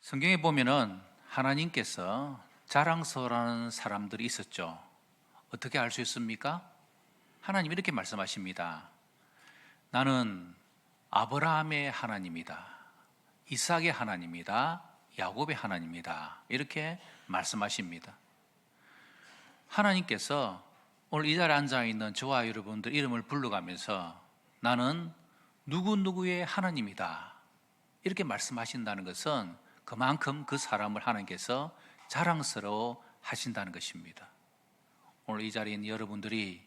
성경에 보면은 하나님께서 자랑스러워하는 사람들이 있었죠. 어떻게 알 수 있습니까? 하나님 이렇게 말씀하십니다. 나는 아브라함의 하나님이다. 이삭의 하나님이다. 야곱의 하나님이다. 이렇게 말씀하십니다. 하나님께서 오늘 이 자리에 앉아 있는 저와 여러분들 이름을 불러가면서 나는 누구누구의 하나님이다. 이렇게 말씀하신다는 것은 그만큼 그 사람을 하나님께서 자랑스러워 하신다는 것입니다. 오늘 이 있는 여러분들이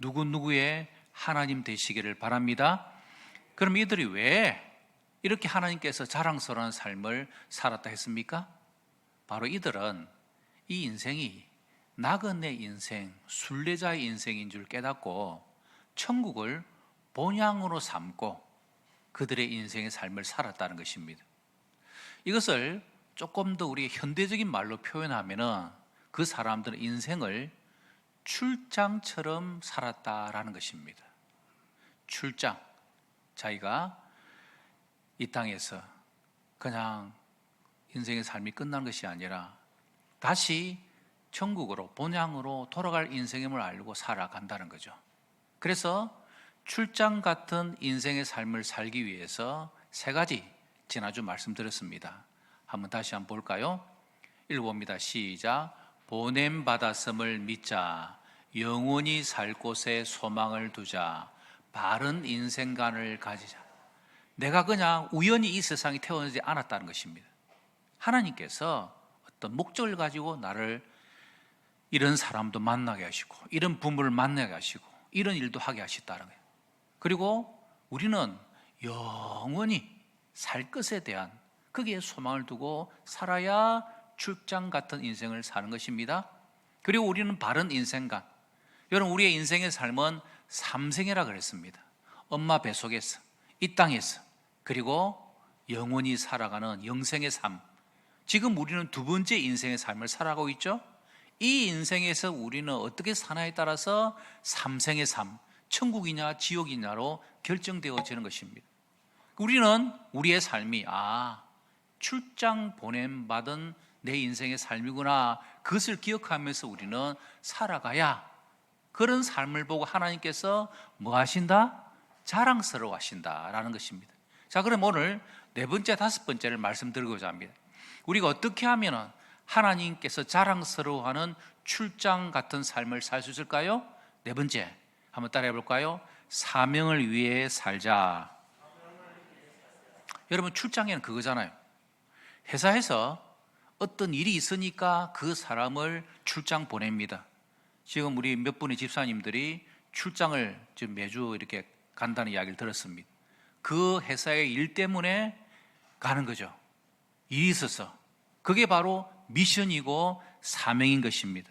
누구누구의 하나님 되시기를 바랍니다. 그럼 이들이 왜 이렇게 하나님께서 자랑스러운 삶을 살았다 했습니까? 바로 이들은 이 인생이 나그네 인생, 순례자의 인생인 줄 깨닫고 천국을 본향으로 삼고 그들의 인생의 삶을 살았다는 것입니다. 이것을 조금 더 우리 현대적인 말로 표현하면은 그 사람들은 인생을 출장처럼 살았다라는 것입니다. 출장. 자기가 이 땅에서 그냥 인생의 삶이 끝난 것이 아니라 다시 천국으로 본향으로 돌아갈 인생임을 알고 살아간다는 거죠. 그래서 출장 같은 인생의 삶을 살기 위해서 세 가지 지난주 말씀드렸습니다. 한번 다시 한번 볼까요? 읽어봅니다. 시작. 보냄 받았음을 믿자. 영원히 살 곳에 소망을 두자. 바른 인생관을 가지자. 내가 그냥 우연히 이 세상에 태어나지 않았다는 것입니다. 하나님께서 어떤 목적을 가지고 나를 이런 사람도 만나게 하시고, 이런 부모를 만나게 하시고, 이런 일도 하게 하셨다는 거예요. 그리고 우리는 영원히 살 것에 대한 거기에 소망을 두고 살아야 출장 같은 인생을 사는 것입니다. 그리고 우리는 바른 인생관. 여러분, 우리의 인생의 삶은 삼생이라 그랬습니다. 엄마 뱃속에서, 이 땅에서, 그리고 영원히 살아가는 영생의 삶. 지금 우리는 두 번째 인생의 삶을 살아가고 있죠? 이 인생에서 우리는 어떻게 사나에 따라서 삼생의 삶, 천국이냐 지옥이냐로 결정되어지는 것입니다. 우리는 우리의 삶이 아 출장 보냄 받은 내 인생의 삶이구나 그것을 기억하면서 우리는 살아가야 그런 삶을 보고 하나님께서 뭐 하신다? 자랑스러워 하신다라는 것입니다. 자, 그럼 오늘 네 번째, 다섯 번째를 말씀드리고자 합니다. 우리가 어떻게 하면 하나님께서 자랑스러워하는 출장 같은 삶을 살 수 있을까요? 네 번째, 한번 따라해 볼까요? 사명을 위해 살자. 여러분 출장에는 그거잖아요. 회사에서 어떤 일이 있으니까 그 사람을 출장 보냅니다. 지금 우리 몇 분의 집사님들이 출장을 지금 매주 이렇게 간다는 이야기를 들었습니다. 그 회사의 일 때문에 가는 거죠. 일이 있어서. 그게 바로 미션이고 사명인 것입니다.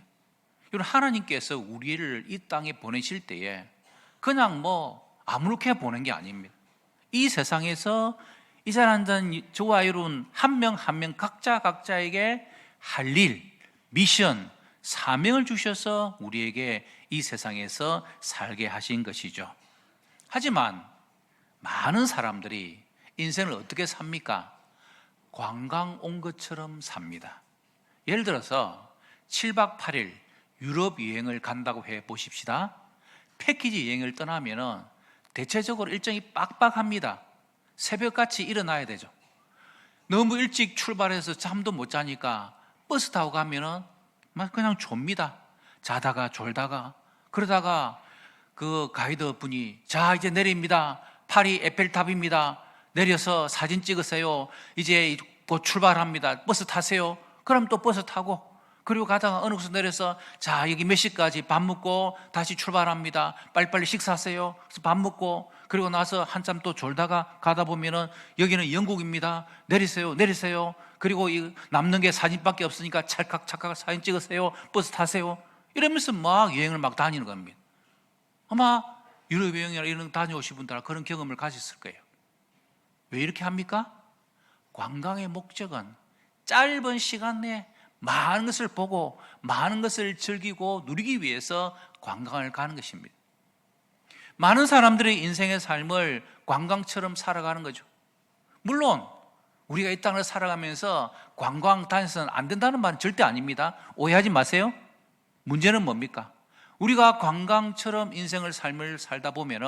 여러분, 하나님께서 우리를 이 땅에 보내실 때에 그냥 뭐 아무렇게 보낸 게 아닙니다. 이 세상에서 이 사람 저와 여러분 한명 한 명 각자 각자에게 할 일, 미션, 사명을 주셔서 우리에게 이 세상에서 살게 하신 것이죠. 하지만 많은 사람들이 인생을 어떻게 삽니까? 관광 온 것처럼 삽니다. 예를 들어서 7박 8일 유럽 여행을 간다고 해 보십시다. 패키지 여행을 떠나면은 대체적으로 일정이 빡빡합니다. 새벽같이 일어나야 되죠. 너무 일찍 출발해서 잠도 못 자니까 버스 타고 가면은 막 그냥 좁니다. 자다가 졸다가 그러다가 그 가이드 분이 자 이제 내립니다. 파리 에펠탑입니다. 내려서 사진 찍으세요. 이제 곧 출발합니다. 버스 타세요. 그럼 또 버스 타고 그리고 가다가 어느 곳에 내려서 자 여기 몇 시까지 밥 먹고 다시 출발합니다. 빨리빨리 식사하세요. 그래서 밥 먹고 그리고 나서 한참 또 졸다가 가다 보면은 여기는 영국입니다. 내리세요, 내리세요. 그리고 이 남는 게 사진밖에 없으니까 찰칵 찰칵 사진 찍으세요. 버스 타세요. 이러면서 막 여행을 막 다니는 겁니다. 아마 유럽 여행이나 이런 다녀오신 분들 그런 경험을 가졌을 거예요. 왜 이렇게 합니까? 관광의 목적은 짧은 시간 내에 많은 것을 보고 많은 것을 즐기고 누리기 위해서 관광을 가는 것입니다. 많은 사람들의 인생의 삶을 관광처럼 살아가는 거죠. 물론 우리가 이 땅을 살아가면서 관광 다녀서는 안 된다는 말은 절대 아닙니다. 오해하지 마세요. 문제는 뭡니까? 우리가 관광처럼 인생을 삶을 살다 보면은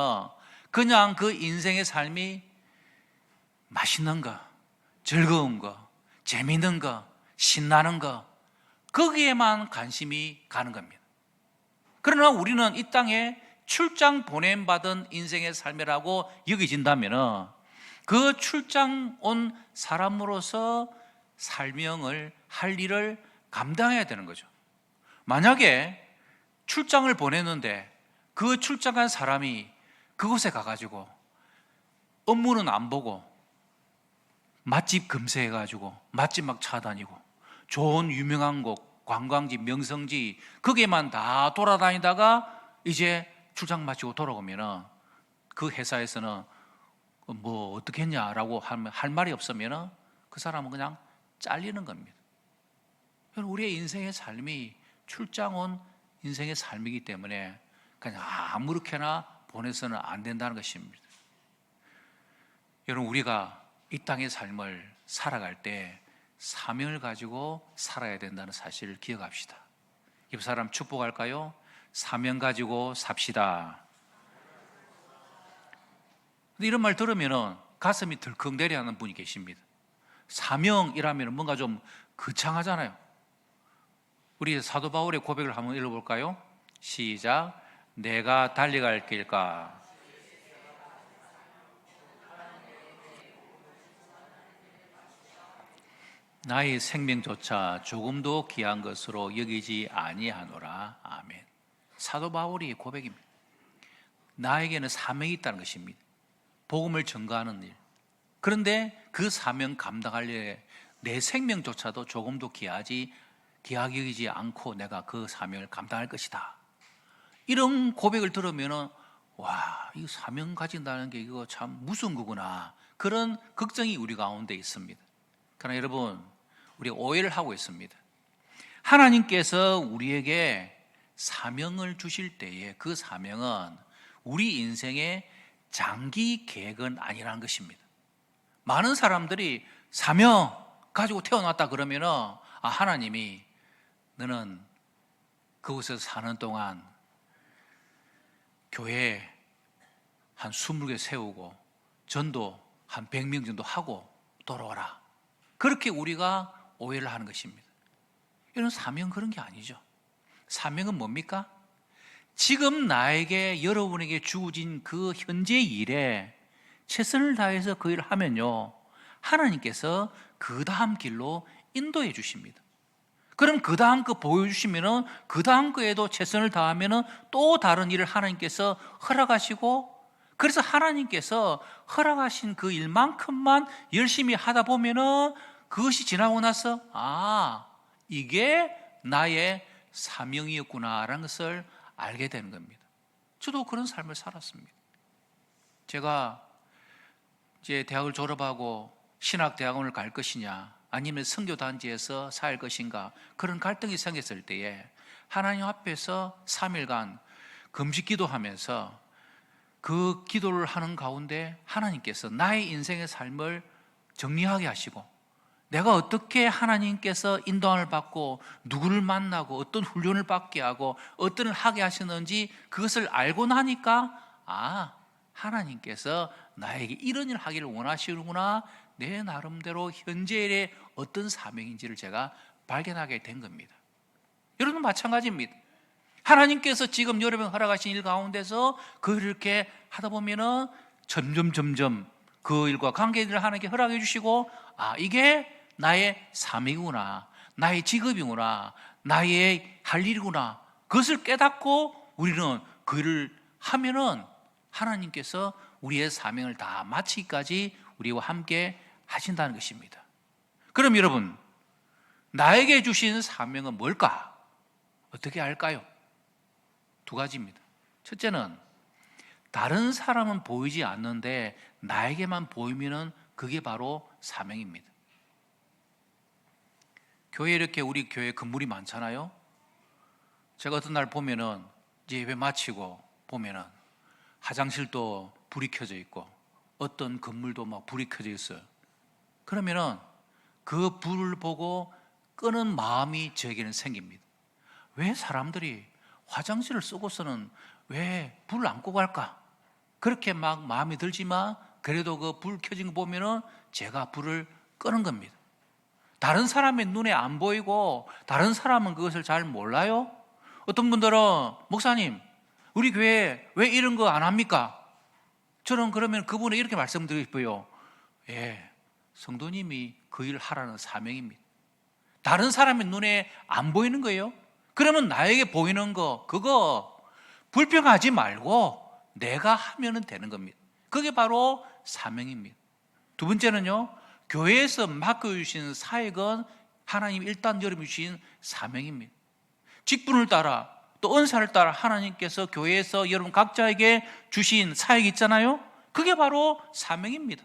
그냥 그 인생의 삶이 맛있는 거, 즐거운 거, 재밌는 거, 신나는 거, 거기에만 관심이 가는 겁니다. 그러나 우리는 이 땅에 출장 보냄 받은 인생의 삶이라고 여겨진다면 그 출장 온 사람으로서 설명을 할 일을 감당해야 되는 거죠. 만약에 출장을 보냈는데 그 출장한 사람이 그곳에 가가지고 업무는 안 보고 맛집 검색해가지고 맛집 막 찾아다니고 좋은 유명한 곳 관광지 명성지 거기에만 다 돌아다니다가 이제 출장 마치고 돌아오면은 그 회사에서는 뭐 어떻게 했냐라고 할 말이 없으면은 그 사람은 그냥 잘리는 겁니다. 우리의 인생의 삶이 출장 온 인생의 삶이기 때문에 그냥 아무렇게나 보내서는 안 된다는 것입니다. 여러분 우리가 이 땅의 삶을 살아갈 때 사명을 가지고 살아야 된다는 사실을 기억합시다. 옆 사람 축복할까요? 사명 가지고 삽시다. 근데 이런 말 들으면 가슴이 덜컹 내려하는 분이 계십니다. 사명이라면 뭔가 좀 거창하잖아요. 우리 사도 바울의 고백을 한번 읽어볼까요? 시작. 내가 달려갈 길까? 나의 생명조차 조금도 귀한 것으로 여기지 아니하노라. 아멘. 사도 바울의 고백입니다. 나에게는 사명이 있다는 것입니다. 복음을 전가하는 일. 그런데 그 사명 감당할 일에 내 생명조차도 조금도 귀하지 귀하게 여기지 않고 내가 그 사명을 감당할 것이다. 이런 고백을 들으면은 와, 이 사명 가진다는 게 이거 참 무서운 거구나. 그런 걱정이 우리 가운데 있습니다. 그러나 여러분, 우리 오해를 하고 있습니다. 하나님께서 우리에게 사명을 주실 때에 그 사명은 우리 인생의 장기 계획은 아니라는 것입니다. 많은 사람들이 사명 가지고 태어났다 그러면은 아 하나님이 너는 그곳에서 사는 동안 교회 한 20개 세우고 전도 한 100명 정도 하고 돌아와라. 그렇게 우리가 오해를 하는 것입니다. 이런 사명 그런 게 아니죠. 사명은 뭡니까? 지금 나에게 여러분에게 주어진 그 현재 일에 최선을 다해서 그 일을 하면요. 하나님께서 그 다음 길로 인도해 주십니다. 그럼 그 다음 거 보여주시면은 그 다음 거에도 최선을 다하면은 또 다른 일을 하나님께서 허락하시고 그래서 하나님께서 허락하신 그 일만큼만 열심히 하다 보면은 그것이 지나고 나서 아 이게 나의 사명이었구나라는 것을 알게 되는 겁니다. 저도 그런 삶을 살았습니다. 제가 이제 대학을 졸업하고 신학 대학원을 갈 것이냐 아니면 선교 단지에서 살 것인가 그런 갈등이 생겼을 때에 하나님 앞에서 3일간 금식 기도하면서 그 기도를 하는 가운데 하나님께서 나의 인생의 삶을 정리하게 하시고 내가 어떻게 하나님께서 인도함을 받고 누구를 만나고 어떤 훈련을 받게 하고 어떤 을 하게 하시는지 그것을 알고 나니까 아 하나님께서 나에게 이런 일을 하기를 원하시는구나 내 나름대로 현재의 어떤 사명인지를 제가 발견하게 된 겁니다. 여러분 마찬가지입니다. 하나님께서 지금 여러분 허락하신 일 가운데서 그렇게 하다 보면은 점점 점점 그 일과 관계를 하나님께 허락해 주시고 아 이게 나의 삶이구나 나의 직업이구나 나의 할 일이구나 그것을 깨닫고 우리는 그 일을 하면은 하나님께서 우리의 사명을 다 마치기까지 우리와 함께 하신다는 것입니다. 그럼 여러분, 나에게 주신 사명은 뭘까? 어떻게 할까요? 두 가지입니다. 첫째는 다른 사람은 보이지 않는데 나에게만 보이면은 그게 바로 사명입니다. 교회 이렇게 우리 교회 건물이 많잖아요. 제가 어떤 날 보면은 이제 예배 마치고 보면은 화장실도 불이 켜져 있고 어떤 건물도 막 불이 켜져 있어요. 그러면은 그 불을 보고 끄는 마음이 저에게는 생깁니다. 왜 사람들이 화장실을 쓰고서는 왜 불을 안 끄고 갈까? 그렇게 막 마음이 들지만 그래도 그 불 켜진 거 보면은 제가 불을 끄는 겁니다. 다른 사람의 눈에 안 보이고 다른 사람은 그것을 잘 몰라요. 어떤 분들은 목사님, 우리 교회 왜 이런 거 안 합니까? 저는 그러면 그분에 이렇게 말씀드리고 싶어요. 예, 성도님이 그 일을 하라는 사명입니다. 다른 사람의 눈에 안 보이는 거예요. 그러면 나에게 보이는 거 그거 불평하지 말고 내가 하면은 되는 겁니다. 그게 바로 사명입니다. 두 번째는요. 교회에서 맡겨주신 사역은 하나님 일단 여러분 주신 사명입니다. 직분을 따라 또 은사를 따라 하나님께서 교회에서 여러분 각자에게 주신 사역이 있잖아요. 그게 바로 사명입니다.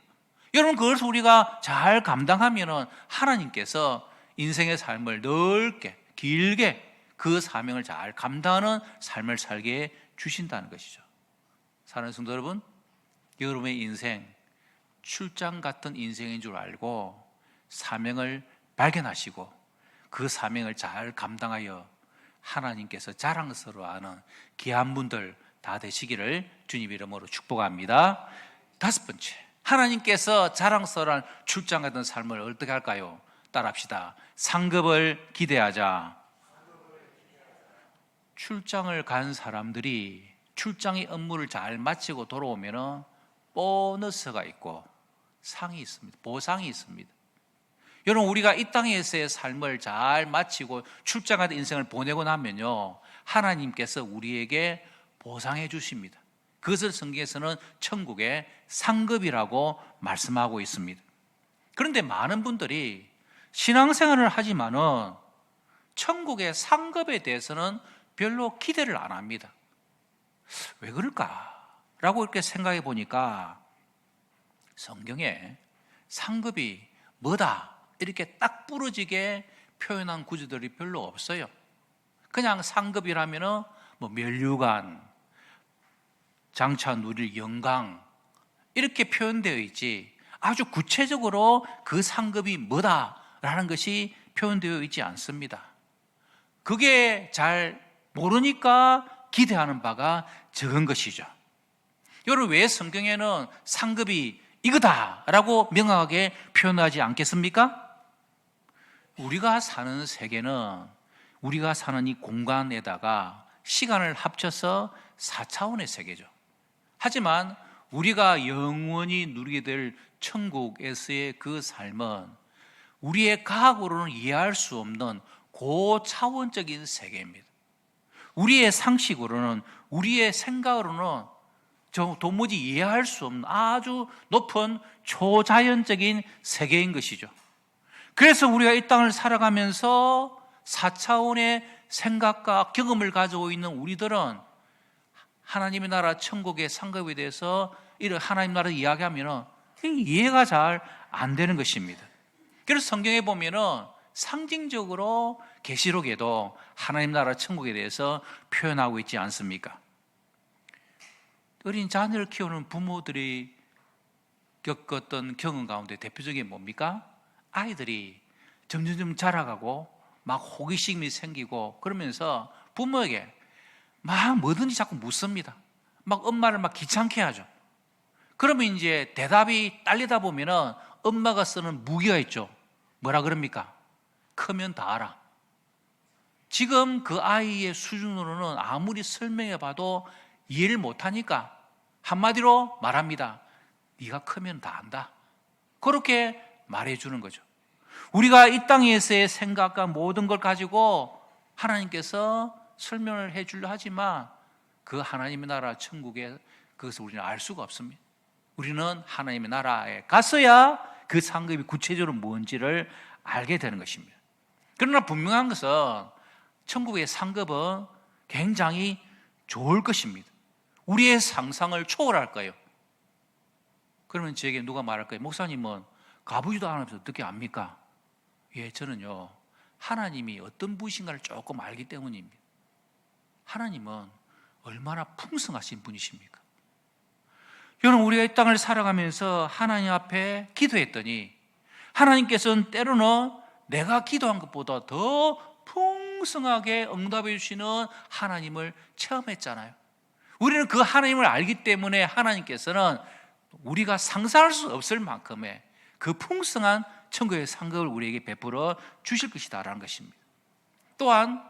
여러분 그것을 우리가 잘 감당하면은 하나님께서 인생의 삶을 넓게 길게 그 사명을 잘 감당하는 삶을 살게 해 주신다는 것이죠. 사랑하는 성도 여러분, 여러분의 인생 출장 같은 인생인 줄 알고 사명을 발견하시고 그 사명을 잘 감당하여 하나님께서 자랑스러워하는 귀한 분들 다 되시기를 주님 이름으로 축복합니다. 다섯 번째, 하나님께서 자랑스러운 출장 같은 삶을 어떻게 할까요? 따라합시다. 상급을 기대하자. 출장을 간 사람들이 출장의 업무를 잘 마치고 돌아오면은 보너스가 있고 상이 있습니다. 보상이 있습니다. 여러분 우리가 이 땅에서의 삶을 잘 마치고 출장하는 인생을 보내고 나면요 하나님께서 우리에게 보상해 주십니다. 그것을 성경에서는 천국의 상급이라고 말씀하고 있습니다. 그런데 많은 분들이 신앙생활을 하지만은 천국의 상급에 대해서는 별로 기대를 안 합니다. 왜 그럴까 라고 이렇게 생각해 보니까 성경에 상급이 뭐다 이렇게 딱 부러지게 표현한 구조들이 별로 없어요. 그냥 상급이라면은 뭐 멸류관, 장차 누릴 영광 이렇게 표현되어 있지 아주 구체적으로 그 상급이 뭐다라는 것이 표현되어 있지 않습니다. 그게 잘 모르니까 기대하는 바가 적은 것이죠. 여러분 왜 성경에는 상급이 이거다라고 명확하게 표현하지 않겠습니까? 우리가 사는 세계는 우리가 사는 이 공간에다가 시간을 합쳐서 4차원의 세계죠. 하지만 우리가 영원히 누리게 될 천국에서의 그 삶은 우리의 과학으로는 이해할 수 없는 고차원적인 세계입니다. 우리의 상식으로는 우리의 생각으로는 저 도무지 이해할 수 없는 아주 높은 초자연적인 세계인 것이죠. 그래서 우리가 이 땅을 살아가면서 4차원의 생각과 경험을 가지고 있는 우리들은 하나님의 나라 천국의 상급에 대해서 이런 하나님 나라 이야기하면 이해가 잘 안 되는 것입니다. 그래서 성경에 보면은 상징적으로 계시록에도 하나님 나라 천국에 대해서 표현하고 있지 않습니까? 어린 자녀를 키우는 부모들이 겪었던 경험 가운데 대표적인 뭡니까? 아이들이 점점점 자라가고 막 호기심이 생기고 그러면서 부모에게 막 뭐든지 자꾸 묻습니다. 막 엄마를 막 귀찮게 하죠. 그러면 이제 대답이 딸리다 보면은 엄마가 쓰는 무기가 있죠. 뭐라 그럽니까? 크면 다 알아. 지금 그 아이의 수준으로는 아무리 설명해 봐도 이해를 못 하니까 한마디로 말합니다. 네가 크면 다 안다. 그렇게 말해 주는 거죠. 우리가 이 땅에서의 생각과 모든 걸 가지고 하나님께서 설명을 해 주려 하지만 그 하나님의 나라 천국에 그것을 우리는 알 수가 없습니다. 우리는 하나님의 나라에 갔어야 그 상급이 구체적으로 뭔지를 알게 되는 것입니다. 그러나 분명한 것은 천국의 상급은 굉장히 좋을 것입니다. 우리의 상상을 초월할 거예요. 그러면 저에게 누가 말할까요? 목사님은 가보지도 않으면서 어떻게 압니까? 예, 저는요, 하나님이 어떤 분이신가를 조금 알기 때문입니다. 하나님은 얼마나 풍성하신 분이십니까? 여러분, 우리가 이 땅을 살아가면서 하나님 앞에 기도했더니 하나님께서는 때로는 내가 기도한 것보다 더 풍성하게 응답해 주시는 하나님을 체험했잖아요. 우리는 그 하나님을 알기 때문에 하나님께서는 우리가 상상할 수 없을 만큼의 그 풍성한 천국의 상급을 우리에게 베풀어 주실 것이다라는 것입니다. 또한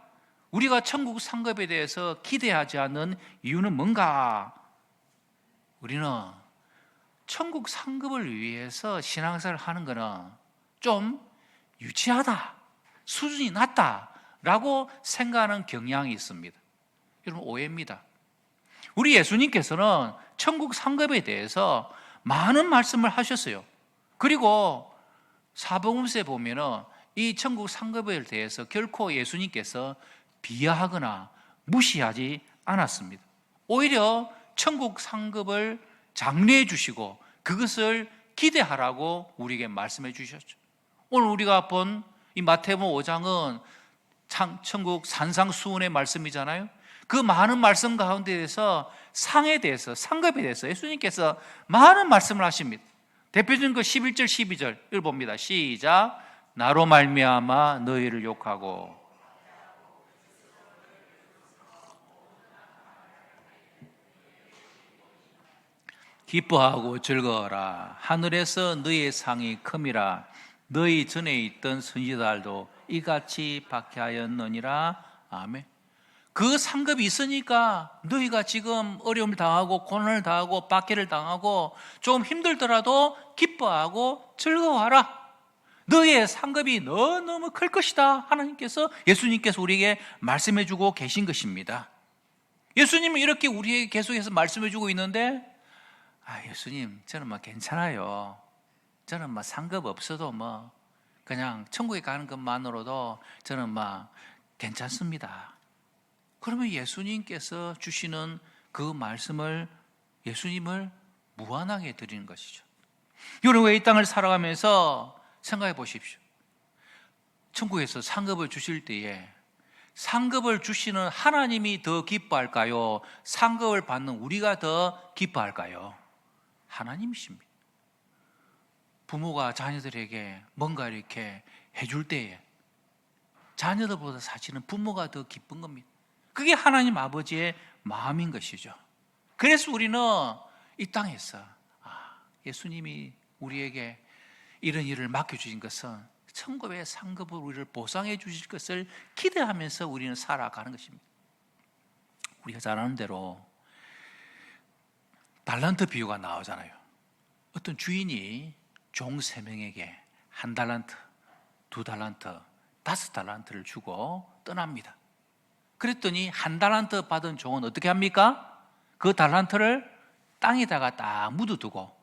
우리가 천국 상급에 대해서 기대하지 않는 이유는 뭔가? 우리는 천국 상급을 위해서 신앙생활을 하는 것은 좀 유치하다, 수준이 낮다라고 생각하는 경향이 있습니다. 여러분 오해입니다. 우리 예수님께서는 천국 상급에 대해서 많은 말씀을 하셨어요. 그리고 사복음서에 보면은 이 천국 상급에 대해서 결코 예수님께서 비하하거나 무시하지 않았습니다. 오히려 천국 상급을 장려해 주시고 그것을 기대하라고 우리에게 말씀해 주셨죠. 오늘 우리가 본 이 마태복음 5장은 천국 산상수훈의 말씀이잖아요. 그 많은 말씀 가운데에서 상에 대해서 상급에 대해서 예수님께서 많은 말씀을 하십니다. 대표적인 그 11절 12절 읽어봅니다. 시작. 나로 말미암아 너희를 욕하고 기뻐하고 즐거워라. 하늘에서 너희의 상이 큼이라. 너희 전에 있던 선지자들도 이같이 박해하였느니라. 아멘. 그 상급이 있으니까 너희가 지금 어려움을 당하고 고난을 당하고 박해를 당하고 좀 힘들더라도 기뻐하고 즐거워하라. 너의 상급이 너무너무 클 것이다. 하나님께서 예수님께서 우리에게 말씀해 주고 계신 것입니다. 예수님은 이렇게 우리에게 계속해서 말씀해 주고 있는데 아, 예수님, 저는 뭐 괜찮아요. 저는 뭐 상급 없어도 뭐 그냥 천국에 가는 것만으로도 저는 막 괜찮습니다. 그러면 예수님께서 주시는 그 말씀을 예수님을 무한하게 드리는 것이죠. 여러분 이 땅을 살아가면서 생각해 보십시오. 천국에서 상급을 주실 때에 상급을 주시는 하나님이 더 기뻐할까요? 상급을 받는 우리가 더 기뻐할까요? 하나님이십니다. 부모가 자녀들에게 뭔가 이렇게 해줄 때에 자녀들보다 사실은 부모가 더 기쁜 겁니다. 그게 하나님 아버지의 마음인 것이죠. 그래서 우리는 이 땅에서 아, 예수님이 우리에게 이런 일을 맡겨주신 것은 천국의 상급을 우리를 보상해 주실 것을 기대하면서 우리는 살아가는 것입니다. 우리가 잘 아는 대로 달란트 비유가 나오잖아요. 어떤 주인이 종 세 명에게 한 달란트, 두 달란트, 다섯 달란트를 주고 떠납니다. 그랬더니 한 달란트 받은 종은 어떻게 합니까? 그 달란트를 땅에다가 딱 묻어두고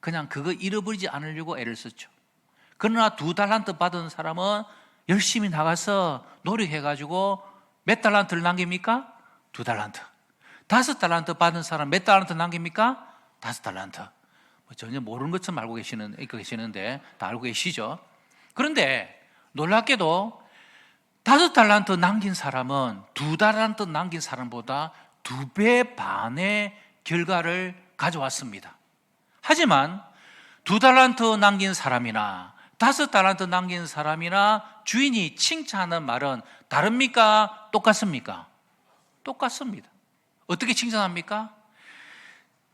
그냥 그거 잃어버리지 않으려고 애를 썼죠. 그러나 두 달란트 받은 사람은 열심히 나가서 노력해가지고 몇 달란트를 남깁니까? 두 달란트. 다섯 달란트 받은 사람 몇 달란트 남깁니까? 다섯 달란트. 뭐 전혀 모르는 것처럼 알고 계시는, 계시는데 다 알고 계시죠? 그런데 놀랍게도 다섯 달란트 남긴 사람은 두 달란트 남긴 사람보다 두 배 반의 결과를 가져왔습니다. 하지만 두 달란트 남긴 사람이나 다섯 달란트 남긴 사람이나 주인이 칭찬하는 말은 다릅니까? 똑같습니까? 똑같습니다. 어떻게 칭찬합니까?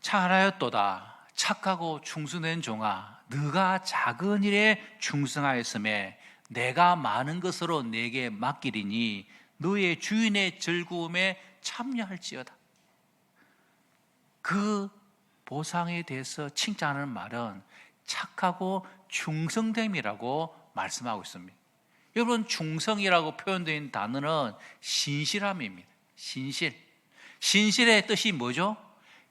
잘하였도다. 착하고 충성된 종아, 네가 작은 일에 충성하였음에 내가 많은 것으로 내게 맡기리니 너의 주인의 즐거움에 참여할지어다. 그 보상에 대해서 칭찬하는 말은 착하고 충성됨이라고 말씀하고 있습니다. 여러분 충성이라고 표현된 단어는 신실함입니다. 신실. 신실의 뜻이 뭐죠?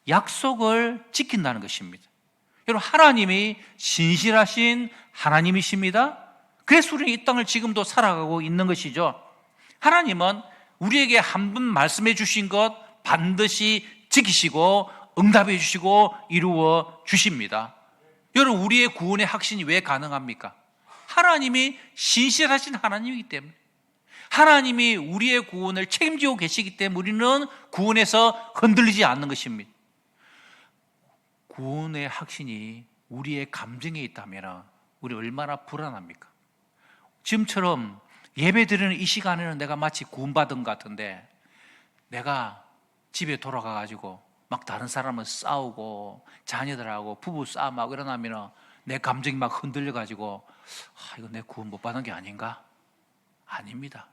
약속을 지킨다는 것입니다. 여러분 하나님이 신실하신 하나님이십니다. 그래서 우리는 이 땅을 지금도 살아가고 있는 것이죠. 하나님은 우리에게 한 번 말씀해 주신 것 반드시 지키시고 응답해 주시고 이루어 주십니다. 여러분 우리의 구원의 확신이 왜 가능합니까? 하나님이 신실하신 하나님이기 때문에 하나님이 우리의 구원을 책임지고 계시기 때문에 우리는 구원에서 흔들리지 않는 것입니다. 구원의 확신이 우리의 감정에 있다면 우리 얼마나 불안합니까? 지금처럼 예배 드리는 이 시간에는 내가 마치 구원받은 것 같은데 내가 집에 돌아가 가지고 막 다른 사람을 싸우고 자녀들하고 부부 싸움하고 일어나면 내 감정이 막 흔들려 가지고 아, 이거 내 구원 못 받은 게 아닌가? 아닙니다.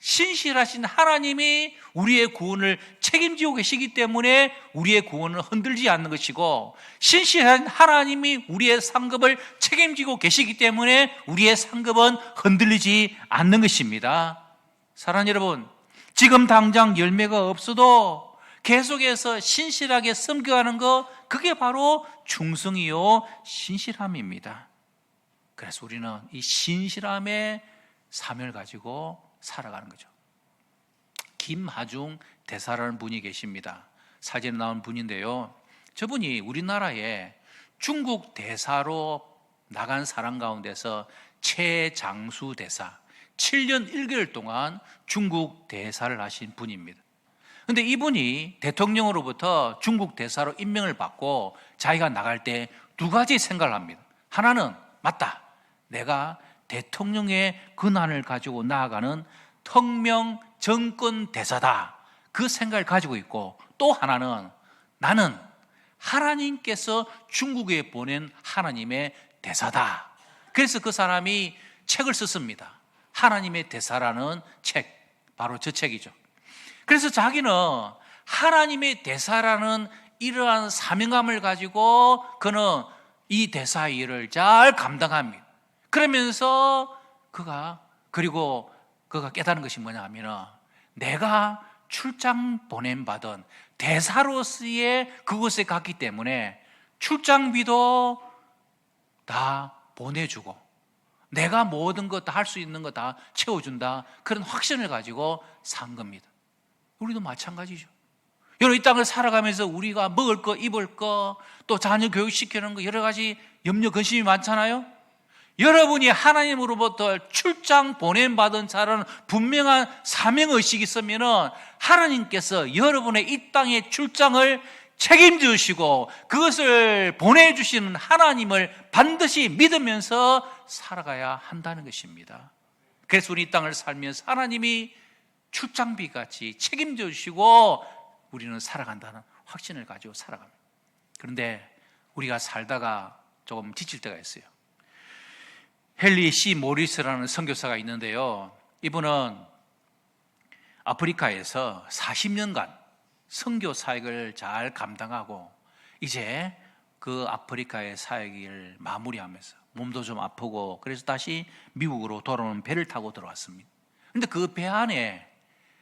신실하신 하나님이 우리의 구원을 책임지고 계시기 때문에 우리의 구원은 흔들지 않는 것이고 신실한 하나님이 우리의 상급을 책임지고 계시기 때문에 우리의 상급은 흔들리지 않는 것입니다. 사랑하는 여러분, 지금 당장 열매가 없어도 계속해서 신실하게 섬겨가는 것 그게 바로 중성이요 신실함입니다. 그래서 우리는 이 신실함의 삶을 가지고 살아가는 거죠. 김하중 대사라는 분이 계십니다. 사진에 나온 분인데요. 저분이 우리나라에 중국 대사로 나간 사람 가운데서 최장수 대사 7년 1개월 동안 중국 대사를 하신 분입니다. 근데 이분이 대통령으로부터 중국 대사로 임명을 받고 자기가 나갈 때 두 가지 생각을 합니다. 하나는 맞다. 내가 대통령의 근한을 가지고 나아가는 혁명 정권 대사다. 그 생각을 가지고 있고 또 하나는 나는 하나님께서 중국에 보낸 하나님의 대사다. 그래서 그 사람이 책을 썼습니다. 하나님의 대사라는 책. 바로 저 책이죠. 그래서 자기는 하나님의 대사라는 이러한 사명감을 가지고 그는 이 대사의 일을 잘 감당합니다. 그러면서 그가 그리고 그가 깨달은 것이 뭐냐 하면 내가 출장 보냄 받은 대사로서의 그곳에 갔기 때문에 출장비도 다 보내주고 내가 모든 것 다 할 수 있는 거 다 채워준다 그런 확신을 가지고 산 겁니다. 우리도 마찬가지죠. 여러분 이 땅을 살아가면서 우리가 먹을 거, 입을 거, 또 자녀 교육시키는 거 여러 가지 염려, 근심이 많잖아요. 여러분이 하나님으로부터 출장 보냄 받은 자는 분명한 사명 의식이 있으면은 하나님께서 여러분의 이 땅의 출장을 책임지시고 그것을 보내주시는 하나님을 반드시 믿으면서 살아가야 한다는 것입니다. 그래서 우리 이 땅을 살면서 하나님이 출장비 같이 책임져 주시고 우리는 살아간다는 확신을 가지고 살아갑니다. 그런데 우리가 살다가 조금 지칠 때가 있어요. 헨리 시 모리스라는 선교사가 있는데요. 이분은 아프리카에서 40년간 선교 사역을 잘 감당하고 이제 그 아프리카의 사역을 마무리하면서 몸도 좀 아프고 그래서 다시 미국으로 돌아오는 배를 타고 들어왔습니다. 근데 그 배 안에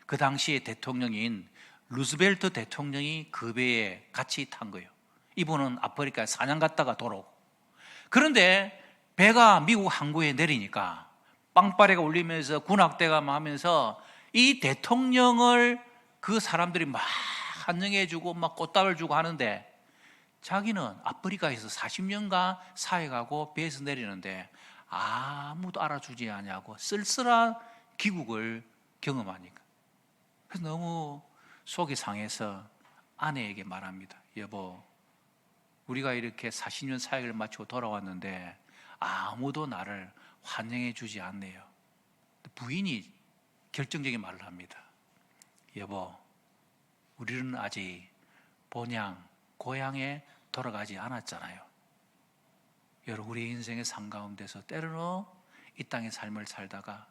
그 당시의 대통령인 루스벨트 대통령이 그 배에 같이 탄 거예요. 이분은 아프리카에 사냥 갔다가 돌아오고. 그런데 배가 미국 항구에 내리니까 빵빠레가 울리면서 군악대가 하면서 이 대통령을 그 사람들이 막 환영해 주고 막 꽃다발 주고 하는데 자기는 아프리카에서 40년간 사역하고 배에서 내리는데 아무도 알아주지 않냐고 쓸쓸한 기국을 경험하니까 그래서 너무 속이 상해서 아내에게 말합니다. 여보, 우리가 이렇게 40년 사역을 마치고 돌아왔는데 아무도 나를 환영해 주지 않네요. 부인이 결정적인 말을 합니다. 여보, 우리는 아직 본향, 고향에 돌아가지 않았잖아요. 여러분, 우리 인생의 삶 가운데서 때로는 이 땅의 삶을 살다가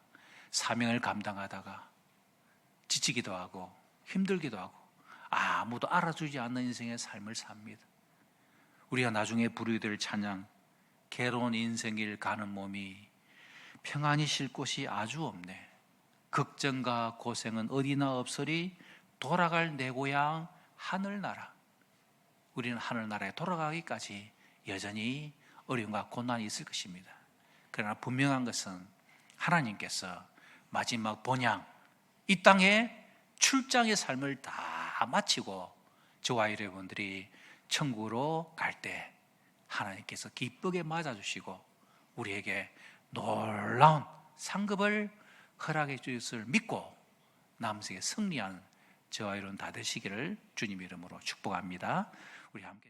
사명을 감당하다가 지치기도 하고 힘들기도 하고 아무도 알아주지 않는 인생의 삶을 삽니다. 우리가 나중에 부르게 될 찬양 괴로운 인생길 가는 몸이 평안히 쉴 곳이 아주 없네. 걱정과 고생은 어디나 없으리 돌아갈 내 고향 하늘나라. 우리는 하늘나라에 돌아가기까지 여전히 어려움과 고난이 있을 것입니다. 그러나 분명한 것은 하나님께서 마지막 본향 이 땅에 출장의 삶을 다 마치고 저와 여러분들이 천국으로 갈 때 하나님께서 기쁘게 맞아주시고 우리에게 놀라운 상급을 허락해 주실 믿고 남색에 승리하는 저와 여러분 다 되시기를 주님 이름으로 축복합니다. 우리 함께